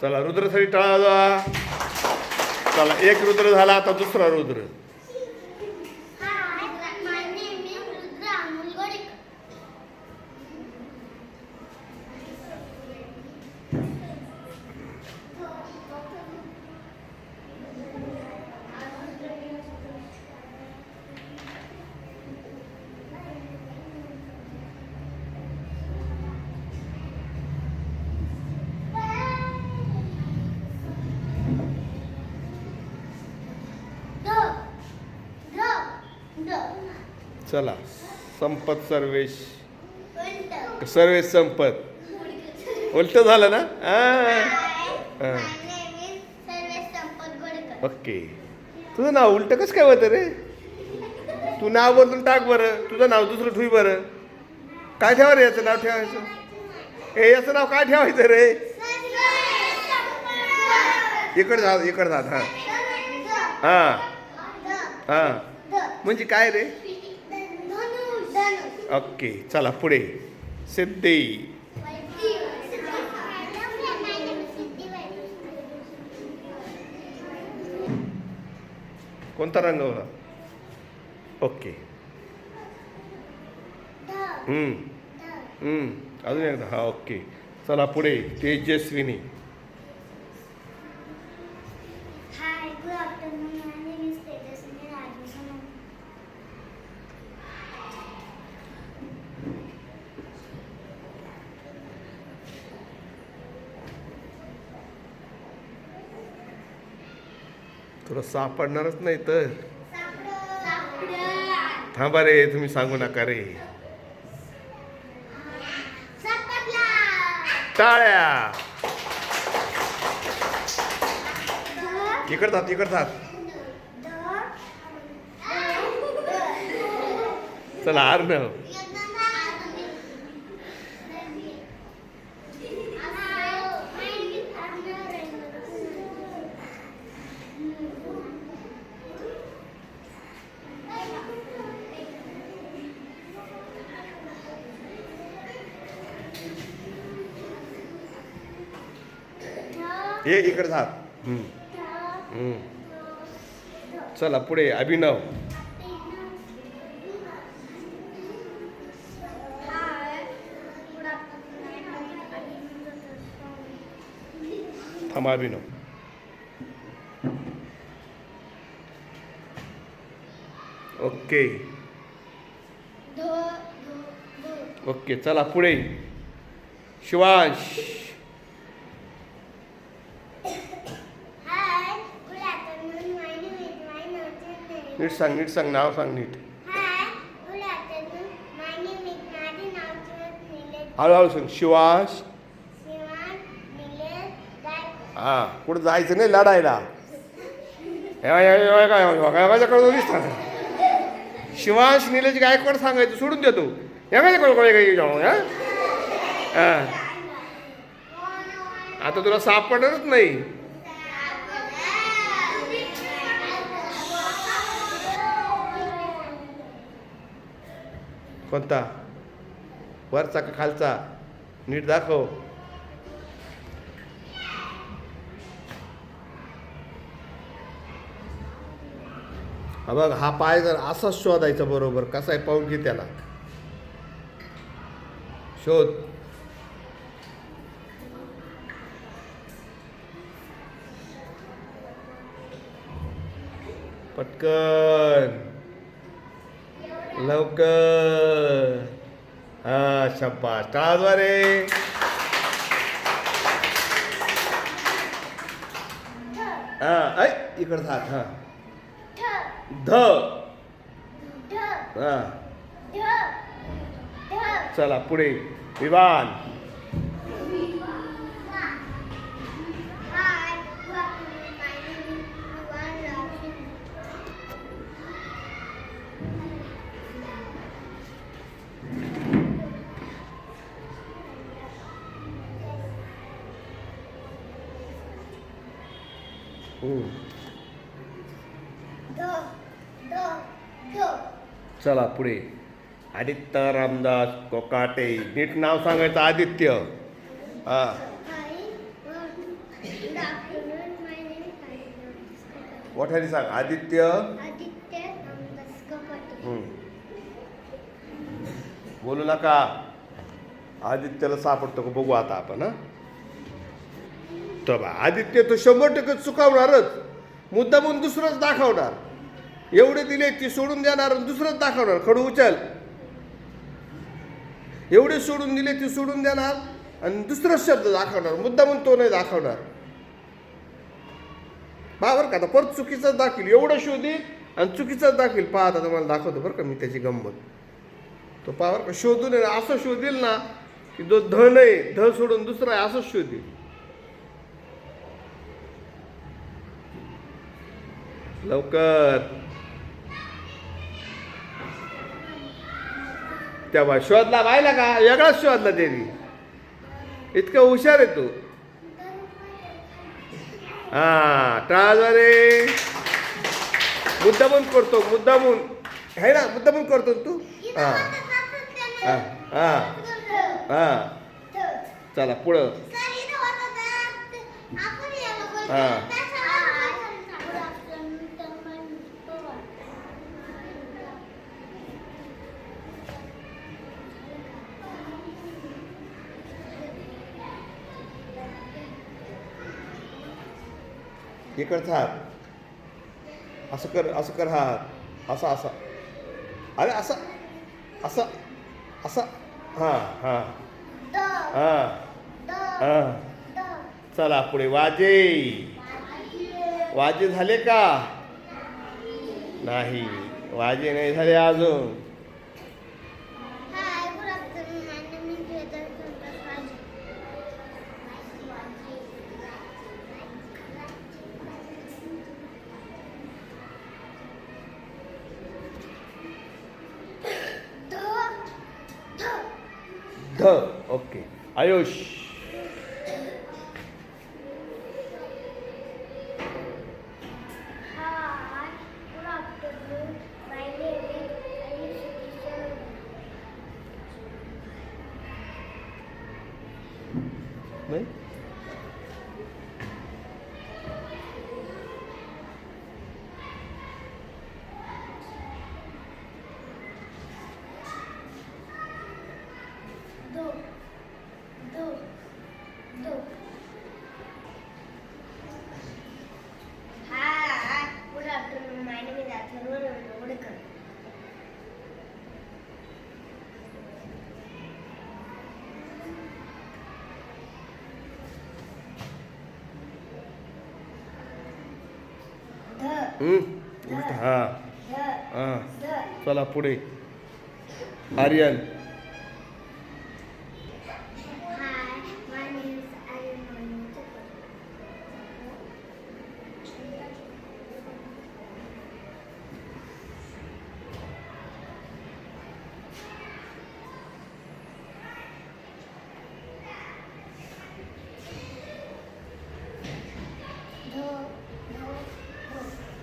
चला रुद्रसाठी टाळा चला एक रुद्र झाला आता दुसरा रुद्र. चला संपत सर्वेश. सर्वेश संपत. उलट झालं ना. ओके. तुझं नाव उलट कसं काय होतं रे? तू नाव बदलून टाक बरं. तुझं नाव दुसरं ठुई बरं. काय ठेवा रे याचं नाव ठेवायचं? ए याचं नाव काय ठेवायचं रे. इकडं जा इकडं जा हां. हां. हां. म्हणजे काय रे. ओके चला पुढे. सिद्धी. कोणता रंग होता? ओके. अजून एकदा. हा ओके. चला पुढे. तेजस्विनी. तुला सापडणारच नाही तर. सापडा. थांबा रे तुम्ही सांगू नका रे. टाळ्या. ध, इकडं जात इकडं जात हे इकडे जात चला पुढे अभिनव. थांबा अभिनव. ओके. ओके चला पुढे. शिवांश. नीट सांग नीट सांग नाव सांग नीट हळूहळू सांग शिवांश गायकवाड. हा कुठं जायचं नाही लढायला काय दिसतात शिवांश निलेश गायकवाड सांगायचं सोडून देतो हा हा. आता तुला सापडणारच नाही कोणता? वरचा का खालचा? नीट दाखव. हा बघ हा पाय जर असाच शोधायचा बरोबर कसा आहे पाहून घे त्याला. शोध. पटकन. लवकर. हा शब्बास टाळाद्वारे हा ऐ इकडं थांब हा. ध. हा. चला पुढे. विमान चला पुढे आदित्य रामदास कोकाटे. नीट नाव सांगायचं आदित्य. हा. मोठ्याने सांग आदित्य. बोलू नका. आदित्यला सापडतो का बघू आता आपण हा? तर आदित्य तो शंभर टक्के चुकावणारच. मुद्दा म्हणून दुसरंच दाखवणार. एवढे दिले ती सोडून देणार आणि दुसरंच दाखवणार. खडू उचल. एवढे सोडून दिले ती सोडून देणार आणि दुसराच शब्द दाखवणार. मुद्दा म्हणून तो नाही दाखवणार. पहा बरं का आता परत चुकीचाच दाखील एवढं शोधील आणि चुकीचाच दाखील पहा आता तुम्हाला दाखवतो बरं का मी त्याची गंमत. तो पहा बरं का शोधून आहे असं शोधील ना की जो ध नाही ध सोडून दुसरा आहे असंच शोधील. लवकर. तेव्हा शोधला पाहिला का? वेगळाच शोधला त्यांनी इतकं हुशार आहे तू. हा टाळाद्वारे मुद्दामून करतो मुद्दामून. आहे ना? मुद्दामून करतो तू? हा. हा हा. हा. चला पुढं. हा. इकडचा आहात असं कर असं कर हा असा असा. अरे असा असा असा हां हां. हां. हां. चला पुढे वाजे. वाजे झाले का? नाही वाजे नाही झाले अजून. Kishan. नाही उलट. हां. हां. चला पुढे. आर्यन.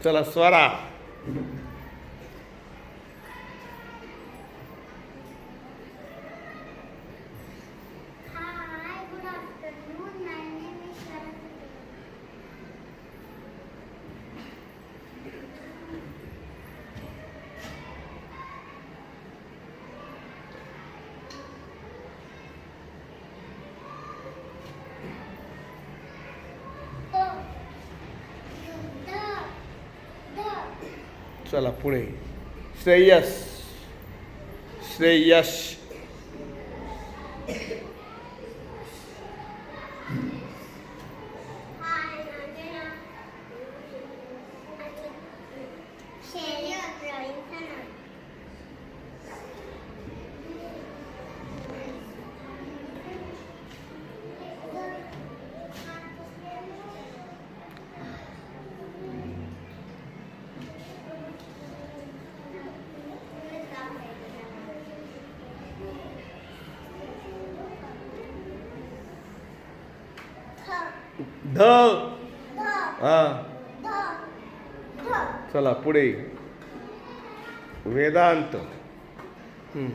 Do. चला चला पुढे. श्रेयस. श्रेयश ध. हा. चला पुढे. वेदांत. हम्म.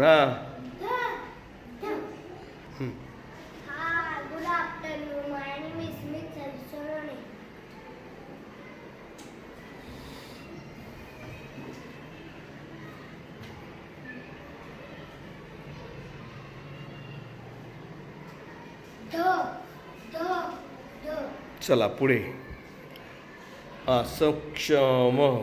हाय चला पुढे. असक्षम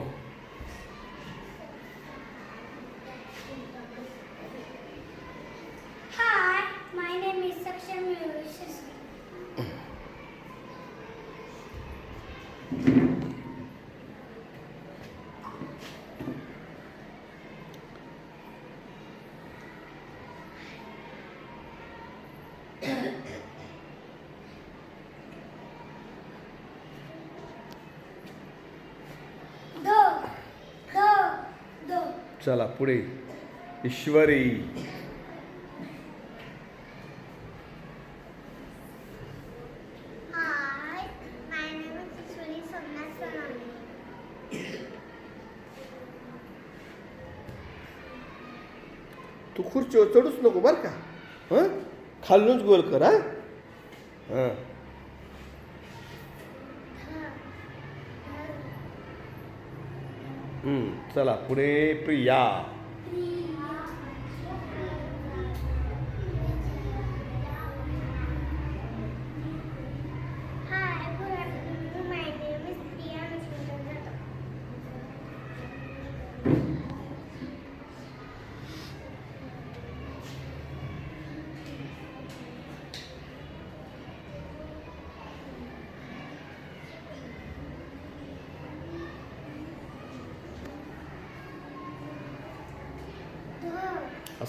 चला पुढे. ईश्वरी. तू खुर्चीवर चढूच नको बरं का? हं? खालूनच गोल कर हा? हं. चला पुढे प्रिया.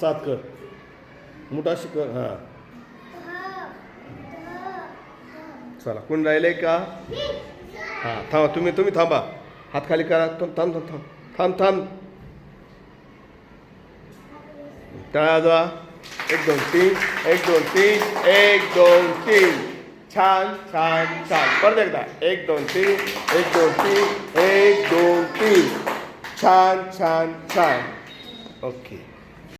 सात कर. मोठा शिकर हां. चला कोण राहिले का? हां थांबा तुम्ही तुम्ही थांबा. हात खाली करा थांब थांब थांब थांब. थांब टाळा जा एक दोन तीन एक दोन तीन एक दोन तीन. छान छान छान. परत एकदा. एक दोन तीन एक दोन तीन एक दोन तीन. छान छान छान. ओके.